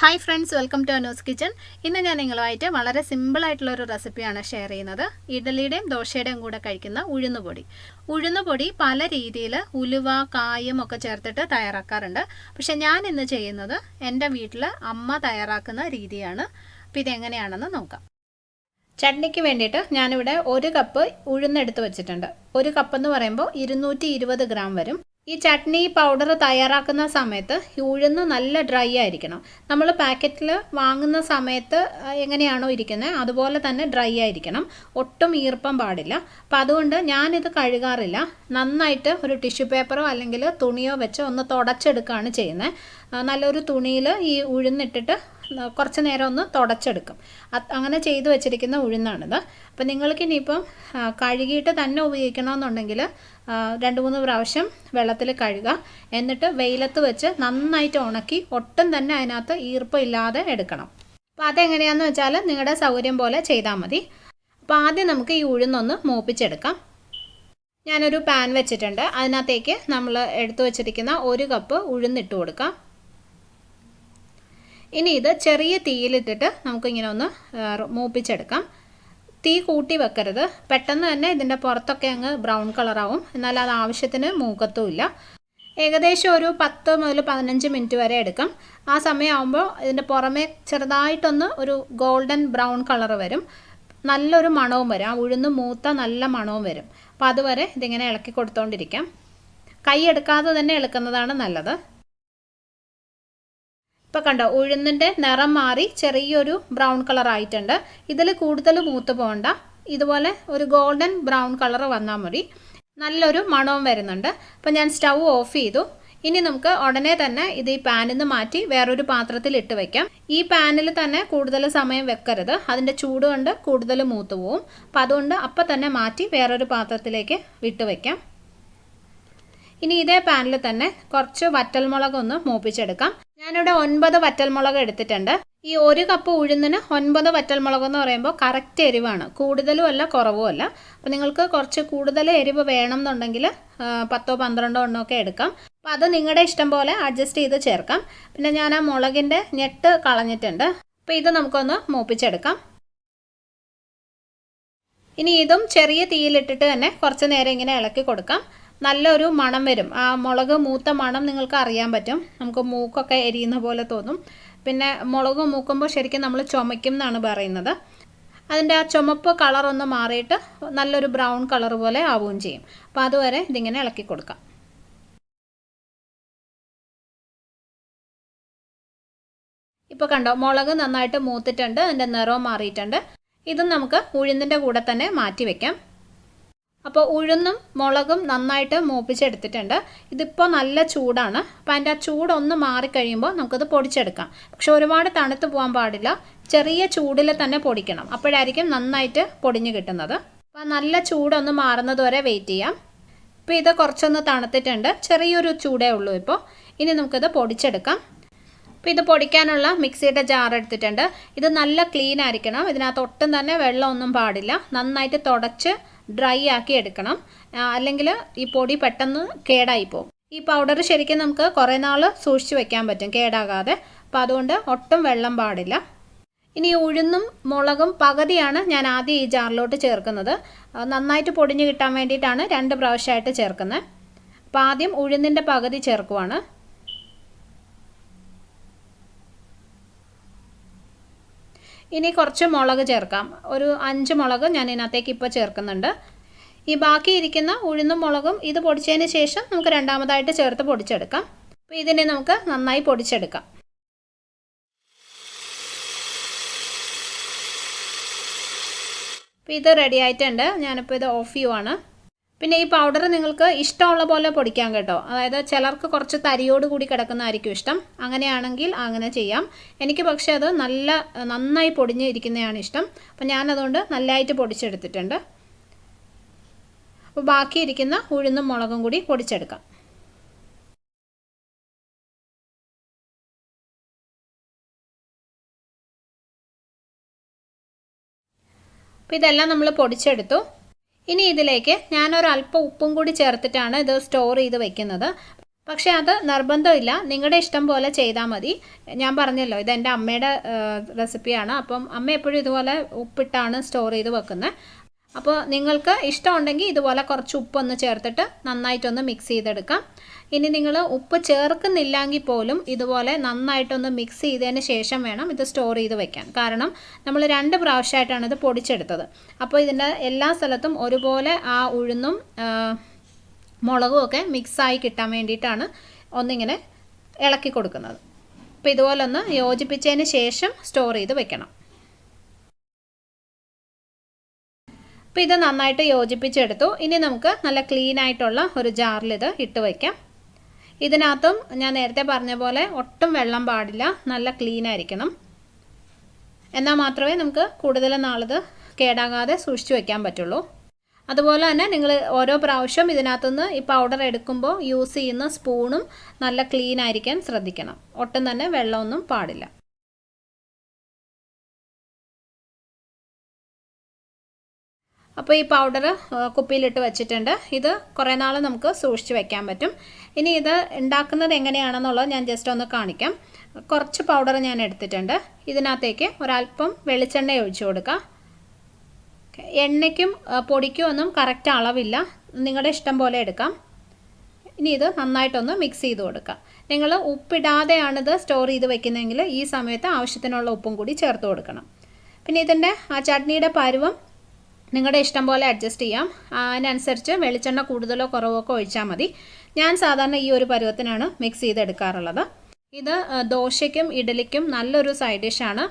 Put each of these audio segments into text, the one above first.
Hi friends welcome to Anu's kitchen ഇന്ന് ഞാൻ നിങ്ങളുമായിട്ട് വളരെ സിമ്പിളായിട്ടുള്ള ഒരു റെസിപ്പിയാണ് ഷെയർ ചെയ്യുന്നത്. ഇഡലിയുടെയും ദോശയുടെയും കൂടെ കഴിക്കുന്ന ഉഴുന്നുപൊടി ഉഴുന്നുപൊടി പല രീതിയിൽ ഉലുവ കായും ഒക്കെ ചേർത്തിട്ട് തയ്യാറാക്കാറുണ്ട്. പക്ഷെ ഞാൻ ഇന്ന് ചെയ്യുന്നത് എന്റെ വീട്ടിൽ അമ്മ തയ്യാറാക്കുന്ന രീതിയാണ്. അപ്പോൾ ഇതെങ്ങനെയാണെന്ന് നോക്കാം. ചട്നിക്ക് വേണ്ടിയിട്ട് ഞാനിവിടെ ഒരു കപ്പ് ഉഴുന്നെടുത്ത് വെച്ചിട്ടുണ്ട്. ഒരു കപ്പ് എന്ന് പറയുമ്പോൾ ഇരുന്നൂറ്റി ഗ്രാം വരും. ഈ ചട്നി പൗഡർ തയ്യാറാക്കുന്ന സമയത്ത് ഉഴുന്ന് നല്ല ഡ്രൈ ആയിരിക്കണം. നമ്മൾ പാക്കറ്റിൽ വാങ്ങുന്ന സമയത്ത് എങ്ങനെയാണോ ഇരിക്കുന്നത് അതുപോലെ തന്നെ ഡ്രൈ ആയിരിക്കണം. ഒട്ടും ഈർപ്പം പാടില്ല. അപ്പം അതുകൊണ്ട് ഞാനിത് കഴുകാറില്ല. നന്നായിട്ട് ഒരു ടിഷ്യൂ പേപ്പറോ അല്ലെങ്കിൽ തുണിയോ വെച്ച് ഒന്ന് തുടച്ചെടുക്കുകയാണ് ചെയ്യുന്നത് നല്ലൊരു തുണിയിൽ ഈ ഉഴുന്നിട്ടിട്ട് കുറച്ച് നേരം ഒന്ന് തുടച്ചെടുക്കും. അങ്ങനെ ചെയ്തു വെച്ചിരിക്കുന്ന ഉഴുന്നാണിത്. അപ്പം നിങ്ങൾക്ക് ഇനിയിപ്പം കഴുകിയിട്ട് തന്നെ ഉപയോഗിക്കണമെന്നുണ്ടെങ്കിൽ രണ്ട് മൂന്ന് പ്രാവശ്യം വെള്ളത്തിൽ കഴുകുക. എന്നിട്ട് വെയിലത്ത് വെച്ച് നന്നായിട്ട് ഉണക്കി ഒട്ടും തന്നെ അതിനകത്ത് ഈർപ്പം ഇല്ലാതെ എടുക്കണം. അപ്പോൾ അതെങ്ങനെയാണെന്ന് വെച്ചാൽ നിങ്ങളുടെ സൗകര്യം പോലെ ചെയ്താൽ മതി. അപ്പോൾ ആദ്യം നമുക്ക് ഈ ഉഴുന്നൊന്ന് മൂപ്പിച്ചെടുക്കാം. ഞാനൊരു പാൻ വെച്ചിട്ടുണ്ട്. അതിനകത്തേക്ക് നമ്മൾ എടുത്തു വെച്ചിരിക്കുന്ന ഒരു കപ്പ് ഉഴുന്നിട്ട് കൊടുക്കാം. ഇനി ഇത് ചെറിയ തീയിലിട്ടിട്ട് നമുക്കിങ്ങനെ ഒന്ന് മൂപ്പിച്ചെടുക്കാം. തീ കൂട്ടി വെക്കരുത്. പെട്ടെന്ന് തന്നെ ഇതിന്റെ പുറത്തൊക്കെ അങ്ങ് ബ്രൗൺ കളറാവും. എന്നാൽ അത് ആവശ്യത്തിന് മൂക്കത്തുമില്ല ഏകദേശം ഒരു പത്ത് മുതൽ പതിനഞ്ച് മിനിറ്റ് വരെ എടുക്കും. ആ സമയമാകുമ്പോൾ ഇതിന്റെ പുറമേ ചെറുതായിട്ടൊന്ന് ഒരു ഗോൾഡൻ ബ്രൗൺ കളർ വരും. നല്ലൊരു മണവും വരും. ആ ഉഴുന്ന് മൂത്ത നല്ല മണവും വരും. അപ്പോൾ അതുവരെ ഇതിങ്ങനെ ഇളക്കി കൊടുത്തുകൊണ്ടിരിക്കാം കൈ എടുക്കാതെ തന്നെ ഇളക്കുന്നതാണ് നല്ലത്. ഇപ്പോൾ കണ്ടോ ഉഴുന്നിന്റെ നിറം മാറി ചെറിയൊരു ബ്രൗൺ കളർ ആയിട്ടുണ്ട്. ഇതിൽ കൂടുതൽ മൂത്ത് പോകണ്ട ഇതുപോലെ ഒരു ഗോൾഡൻ ബ്രൗൺ കളർ വന്നാൽ മതി. നല്ലൊരു മണവും വരുന്നുണ്ട്. അപ്പോൾ ഞാൻ സ്റ്റൗ ഓഫ് ചെയ്തു. ഇനി നമുക്ക് ഉടനെ തന്നെ ഇത് ഈ പാനിൽ നിന്ന് മാറ്റി വേറൊരു പാത്രത്തിൽ ഇട്ട് വയ്ക്കാം ഈ പാനിൽ തന്നെ കൂടുതൽ സമയം വെക്കരുത്. അതിന്റെ ചൂട് കൊണ്ട് കൂടുതൽ മൂത്ത് പോവും. അപ്പോൾ അതുകൊണ്ട് അപ്പം തന്നെ മാറ്റി വേറൊരു പാത്രത്തിലേക്ക് ഇട്ട് വയ്ക്കാം ഇനി ഇതേ പാനിൽ തന്നെ കുറച്ച് വറ്റൽമുളകൊന്ന് മൂപ്പിച്ചെടുക്കാം. ഞാനിവിടെ ഒൻപത് വറ്റൽമുളക് എടുത്തിട്ടുണ്ട്. ഈ ഒരു കപ്പ് ഉഴുന്നിന് ഒൻപത് വറ്റൽമുളക് എന്ന് പറയുമ്പോൾ കറക്റ്റ് എരിവാണ്. കൂടുതലും അല്ല കുറവും അല്ല. അപ്പോൾ നിങ്ങൾക്ക് കുറച്ച് കൂടുതൽ എരിവ് വേണം എന്നുണ്ടെങ്കിൽ പത്തോ പന്ത്രണ്ടോ എണ്ണമൊക്കെ എടുക്കാം. അപ്പോൾ അത് നിങ്ങളുടെ ഇഷ്ടം പോലെ അഡ്ജസ്റ്റ് ചെയ്ത് ചേർക്കാം. പിന്നെ ഞാൻ ആ മുളകിന്റെ ഞെട്ട് കളഞ്ഞിട്ടുണ്ട്. അപ്പോൾ ഇത് നമുക്കൊന്ന് മൂപ്പിച്ചെടുക്കാം. ഇനി ഇതും ചെറിയ തീയിലിട്ടിട്ട് തന്നെ കുറച്ച് നേരം ഇങ്ങനെ ഇളക്കി കൊടുക്കാം. നല്ലൊരു മണം വരും. ആ മുളക് മൂത്ത മണം നിങ്ങൾക്ക് അറിയാൻ പറ്റും. നമുക്ക് മൂക്കൊക്കെ എരിയുന്ന പോലെ തോന്നും. പിന്നെ മുളക് മൂക്കുമ്പോൾ ശരിക്കും നമ്മൾ ചുമയ്ക്കും എന്നാണ് പറയുന്നത്. അതിന്റെ ആ ചുമപ്പ് കളറൊന്ന് മാറിയിട്ട് നല്ലൊരു ബ്രൗൺ കളർ പോലെ ആവുകയും ചെയ്യും. അപ്പോൾ അതുവരെ ഇതിങ്ങനെ ഇളക്കി കൊടുക്കാം. ഇപ്പോൾ കണ്ടോ മുളക് നന്നായിട്ട് മൂത്തിട്ടുണ്ട്. അതിന്റെ നിറവും മാറിയിട്ടുണ്ട്. ഇതും നമുക്ക് ഉഴുന്നിന്റെ കൂടെ തന്നെ മാറ്റി വെക്കാം. അപ്പോൾ ഉഴുന്നും മുളകും നന്നായിട്ട് മൂപ്പിച്ചെടുത്തിട്ടുണ്ട്. ഇതിപ്പോൾ നല്ല ചൂടാണ്. അപ്പോൾ അതിന്റെ ആ ചൂടൊന്ന് മാറിക്കഴിയുമ്പോൾ നമുക്കത് പൊടിച്ചെടുക്കാം. പക്ഷെ ഒരുപാട് തണുത്ത് പോകാൻ പാടില്ല. ചെറിയ ചൂടിൽ തന്നെ പൊടിക്കണം. അപ്പോഴായിരിക്കും നന്നായിട്ട് പൊടിഞ്ഞ് കിട്ടുന്നത്. അപ്പോൾ നല്ല ചൂടൊന്ന് മാറുന്നത് വരെ വെയിറ്റ് ചെയ്യാം. ഇപ്പോൾ ഇത് കുറച്ചൊന്ന് തണുത്തിട്ടുണ്ട്. ചെറിയൊരു ചൂടേ ഉള്ളൂ ഇപ്പോൾ ഇനി നമുക്കിത് പൊടിച്ചെടുക്കാം. അപ്പോൾ ഇത് പൊടിക്കാനുള്ള മിക്സിയുടെ ജാർ എടുത്തിട്ടുണ്ട്. ഇത് നല്ല ക്ലീൻ ആയിരിക്കണം. ഇതിനകത്ത് ഒട്ടും തന്നെ വെള്ളമൊന്നും പാടില്ല. നന്നായിട്ട് തുടച്ച് ഡ്രൈ ആക്കി എടുക്കണം. അല്ലെങ്കിൽ ഈ പൊടി പെട്ടെന്ന് കേടായി പോകും ഈ പൗഡർ ശരിക്കും നമുക്ക് കുറേ നാൾ സൂക്ഷിച്ച് വെക്കാൻ പറ്റും കേടാകാതെ. അപ്പോൾ അതുകൊണ്ട് ഒട്ടും വെള്ളം പാടില്ല. ഇനി ഉഴുന്നും മുളകും പകുതിയാണ് ഞാൻ ആദ്യം ഈ ജാറിലോട്ട് ചേർക്കുന്നത്. നന്നായിട്ട് പൊടിഞ്ഞ് കിട്ടാൻ വേണ്ടിയിട്ടാണ് രണ്ട് പ്രാവശ്യമായിട്ട് ചേർക്കുന്നത്. അപ്പോൾ ആദ്യം ഉഴുന്നിന്റെ പകുതി ചേർക്കുവാണ്. ഇനി കുറച്ച് മുളക് ചേർക്കാം. ഒരു അഞ്ച് മുളക് ഞാൻ ഇതിനകത്തേക്ക് ഇപ്പോൾ ചേർക്കുന്നുണ്ട്. ഈ ബാക്കി ഇരിക്കുന്ന ഉഴുന്നും മുളകും ഇത് പൊടിച്ചതിന് ശേഷം നമുക്ക് രണ്ടാമതായിട്ട് ചേർത്ത് പൊടിച്ചെടുക്കാം. അപ്പോൾ ഇതിനെ നമുക്ക് നന്നായി പൊടിച്ചെടുക്കാം. അപ്പോൾ ഇത് റെഡി ആയിട്ടുണ്ട്. ഞാനിപ്പോൾ ഇത് ഓഫ് ചെയ്യുവാണ്. പിന്നെ ഈ പൗഡർ നിങ്ങൾക്ക് ഇഷ്ടമുള്ള പോലെ പൊടിക്കാം കേട്ടോ. അതായത് ചിലർക്ക് കുറച്ച് തരിയോട് കൂടി കിടക്കുന്നതായിരിക്കും ഇഷ്ടം. അങ്ങനെയാണെങ്കിൽ അങ്ങനെ ചെയ്യാം. എനിക്ക് പക്ഷേ അത് നല്ല നന്നായി പൊടിഞ്ഞ് ഇരിക്കുന്നതാണ് ഇഷ്ടം. അപ്പം ഞാനതുകൊണ്ട് നല്ലതായിട്ട് പൊടിച്ചെടുത്തിട്ടുണ്ട്. അപ്പോൾ ബാക്കി ഇരിക്കുന്ന ഉഴുന്നും മുളകും കൂടി പൊടിച്ചെടുക്കാം. അപ്പോൾ ഇതെല്ലാം നമ്മൾ പൊടിച്ചെടുത്തു. ഇനി ഇതിലേക്ക് ഞാനൊരല്പം ഉപ്പും കൂടി ചേർത്തിട്ടാണ് ഇത് സ്റ്റോർ ചെയ്ത് വെക്കുന്നത്. പക്ഷേ അത് നിർബന്ധമില്ല. നിങ്ങളുടെ ഇഷ്ടം പോലെ ചെയ്താൽ മതി. ഞാൻ പറഞ്ഞല്ലോ ഇത് എന്റെ അമ്മയുടെ റെസിപ്പിയാണ് അപ്പം അമ്മ എപ്പോഴും ഇതുപോലെ ഉപ്പിട്ടാണ് സ്റ്റോർ ചെയ്ത് വെക്കുന്നത്. അപ്പോൾ നിങ്ങൾക്ക് ഇഷ്ടമുണ്ടെങ്കിൽ ഇതുപോലെ കുറച്ച് ഉപ്പൊന്ന് ചേർത്തിട്ട് നന്നായിട്ടൊന്ന് മിക്സ് ചെയ്തെടുക്കാം. ഇനി നിങ്ങൾ ഉപ്പ് ചേർക്കുന്നില്ലെങ്കിൽ പോലും ഇതുപോലെ നന്നായിട്ടൊന്ന് മിക്സ് ചെയ്തതിന് ശേഷം വേണം ഇത് സ്റ്റോർ ചെയ്ത് വെക്കാൻ. കാരണം നമ്മൾ രണ്ട് പ്രാവശ്യമായിട്ടാണ് ഇത് പൊടിച്ചെടുത്തത്. അപ്പോൾ ഇതിന്റെ എല്ലാ സ്ഥലത്തും ഒരുപോലെ ആ ഉഴുന്നും മുളകും ഒക്കെ മിക്സായി കിട്ടാൻ വേണ്ടിയിട്ടാണ് ഒന്നിങ്ങനെ ഇളക്കി കൊടുക്കുന്നത്. അപ്പോൾ ഇതുപോലെ ഒന്ന് യോജിപ്പിച്ചതിന് ശേഷം സ്റ്റോർ ചെയ്ത് വെക്കണം. അപ്പോൾ ഇത് നന്നായിട്ട് യോജിപ്പിച്ചെടുത്തു. ഇനി നമുക്ക് നല്ല ക്ലീൻ ആയിട്ടുള്ള ഒരു ജാറിൽ ഇത് ഇട്ട് വയ്ക്കാം ഇതിനകത്തും ഞാൻ നേരത്തെ പറഞ്ഞ പോലെ ഒട്ടും വെള്ളം പാടില്ല. നല്ല ക്ലീൻ ആയിരിക്കണം. എന്നാൽ മാത്രമേ നമുക്ക് കൂടുതൽ നാളിത് കേടാകാതെ സൂക്ഷിച്ചു വയ്ക്കാൻ പറ്റുള്ളൂ. അതുപോലെ തന്നെ നിങ്ങൾ ഓരോ പ്രാവശ്യം ഇതിനകത്തുനിന്ന് ഈ പൗഡർ എടുക്കുമ്പോൾ യൂസ് ചെയ്യുന്ന സ്പൂണും നല്ല ക്ലീൻ ആയിരിക്കാൻ ശ്രദ്ധിക്കണം. ഒട്ടും തന്നെ വെള്ളമൊന്നും പാടില്ല. അപ്പോൾ ഈ പൗഡർ കുപ്പിയിലിട്ട് വെച്ചിട്ടുണ്ട്. ഇത് കുറേ നാൾ നമുക്ക് സൂക്ഷിച്ച് വയ്ക്കാൻ പറ്റും. ഇനി ഇത് ഉണ്ടാക്കുന്നത് എങ്ങനെയാണെന്നുള്ളത് ഞാൻ ജസ്റ്റ് ഒന്ന് കാണിക്കാം. കുറച്ച് പൗഡർ ഞാൻ എടുത്തിട്ടുണ്ട്. ഇതിനകത്തേക്ക് ഒരല്പം വെളിച്ചെണ്ണ ഒഴിച്ചു കൊടുക്കുക എണ്ണയ്ക്കും പൊടിക്കും ഒന്നും കറക്റ്റ് അളവില്ല. നിങ്ങളുടെ ഇഷ്ടം പോലെ എടുക്കാം. ഇനി ഇത് നന്നായിട്ടൊന്ന് മിക്സ് ചെയ്ത് കൊടുക്കാം. നിങ്ങൾ ഉപ്പിടാതെയാണിത് സ്റ്റോർ ചെയ്ത് വെക്കുന്നതെങ്കിൽ ഈ സമയത്ത് ആവശ്യത്തിനുള്ള ഉപ്പും കൂടി ചേർത്ത് കൊടുക്കണം. പിന്നെ ഇതിന്റെ ആ ചട്നിയുടെ പരുവം നിങ്ങളുടെ ഇഷ്ടം പോലെ അഡ്ജസ്റ്റ് ചെയ്യാം. അതിനനുസരിച്ച് വെളിച്ചെണ്ണ കൂടുതലോ കുറവോ ഒക്കെ ഒഴിച്ചാൽ മതി. ഞാൻ സാധാരണ ഈ ഒരു പരുവത്തിനാണ് മിക്സ് ചെയ്തെടുക്കാറുള്ളത്. ഇത് ദോശയ്ക്കും ഇഡലിക്കും നല്ലൊരു സൈഡ് ഡിഷാണ്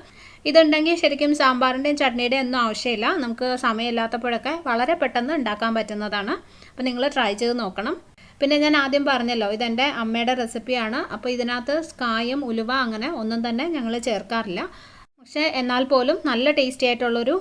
ഇതുണ്ടെങ്കിൽ ശരിക്കും സാമ്പാറിന്റെയും ചട്നിയുടെയും ഒന്നും ആവശ്യമില്ല. നമുക്ക് സമയമില്ലാത്തപ്പോഴൊക്കെ വളരെ പെട്ടെന്ന് ഉണ്ടാക്കാൻ പറ്റുന്നതാണ്. അപ്പോൾ നിങ്ങൾ ട്രൈ ചെയ്ത് നോക്കണം. പിന്നെ ഞാൻ ആദ്യം പറഞ്ഞല്ലോ ഇതെന്റെ അമ്മയുടെ റെസിപ്പിയാണ് അപ്പോൾ ഇതിനകത്ത് കായും ഉലുവ അങ്ങനെ ഒന്നും തന്നെ ഞങ്ങൾ ചേർക്കാറില്ല. പക്ഷേ എന്നാൽ പോലും നല്ല ടേസ്റ്റി ആയിട്ടുള്ളൊരു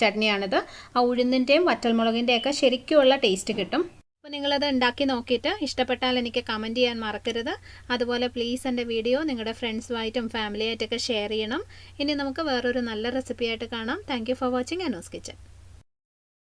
ചട്നിയാണിത്. ആ ഉഴുന്നിന്റെയും വറ്റൽമുളകിന്റെയൊക്കെ ശരിക്കുമുള്ള ടേസ്റ്റ് കിട്ടും. അപ്പോൾ നിങ്ങളത് ഉണ്ടാക്കി നോക്കിയിട്ട് ഇഷ്ടപ്പെട്ടാൽ എനിക്ക് കമന്റ് ചെയ്യാൻ മറക്കരുത്. അതുപോലെ പ്ലീസ് എന്റെ വീഡിയോ നിങ്ങളുടെ ഫ്രണ്ട്സുമായിട്ടും ഫാമിലിയായിട്ടൊക്കെ ഷെയർ ചെയ്യണം. ഇനി നമുക്ക് വേറൊരു നല്ല റെസിപ്പി ആയിട്ട് കാണാം. Thank for watching Anu's kitchen